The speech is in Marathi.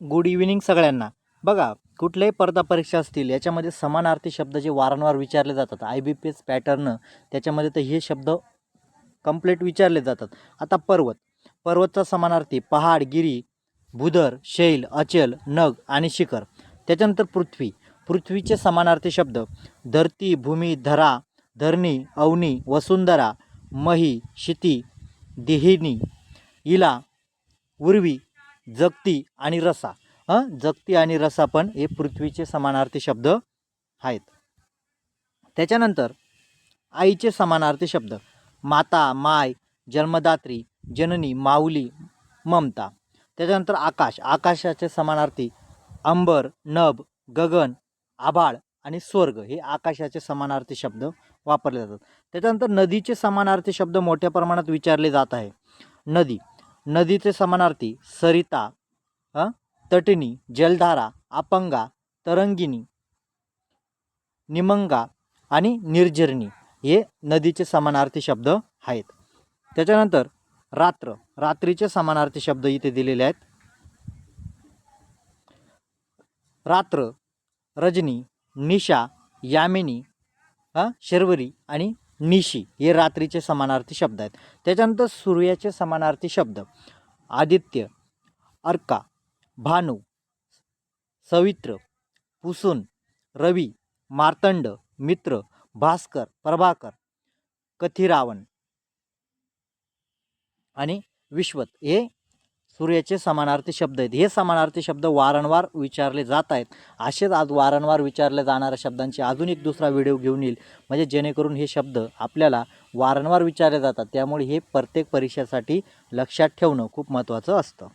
गुड इव्हिनिंग सगळ्यांना. बघा कुठल्याही स्पर्धा परीक्षा असतील याच्यामध्ये समानार्थी शब्द जे वारंवार विचारले जातात I B P S pattern त्याच्यामध्ये तर हे शब्द कंप्लीट विचारले जातात. आता पर्वत. पर्वतचा समानार्थी पहाड गिरी भूदर शैल अचल नग आणि शिखर. त्याच्यानंतर पृथ्वी. पृथ्वीचे समानार्थी शब्द धरती भूमी धरा धरणी अवनी वसुंधरा मही शिती दिहिनी इला उर्वी जगती आणि रसा. हं? जगती आणि रसा पण हे पृथ्वीचे समानार्थी शब्द आहेत. त्याच्यानंतर आईचे समानार्थी शब्द. माता माय जन्मदात्री जननी माऊली ममता. त्याच्यानंतर आकाश. आकाशाचे समानार्थी अंबर नभ गगन आभाळ आणि स्वर्ग हे आकाशाचे समानार्थी शब्द वापरले जातात. त्याच्यानंतर नदीचे समानार्थी शब्द मोठ्या प्रमाणात विचारले जात आहे. नदी. नदीचे समानार्थी सरिता अ तटिनी जलधारा अपंगा तरंगिणी निमंगा आणि निर्जरणी हे नदीचे समानार्थी शब्द आहेत. त्याच्यानंतर रात्र रात्रीचे समानार्थी शब्द इथे दिलेले आहेत. रात्र रजनी निशा यामिनी शर्वरी आणि निशी हे रात्रीचे समानार्थी शब्द आहेत. त्याच्यानंतर सूर्याचे समानार्थी शब्द आदित्य अर्का भानू सवित्र पुसून रवी मार्तंड मित्र भास्कर प्रभाकर कथिरावण आणि विश्वत हे सूर्याचे समानार्थी शब्द आहेत. हे समानार्थी शब्द वारंवार विचारले जात आहेत. असेच आज वारंवार विचारले जाणाऱ्या शब्दांची अजून एक दुसरा व्हिडिओ घेऊन येईल. म्हणजे जेणेकरून हे शब्द आपल्याला वारंवार विचारले जातात. त्यामुळे हे प्रत्येक परीक्षेसाठी लक्षात ठेवणं खूप महत्त्वाचं असतं.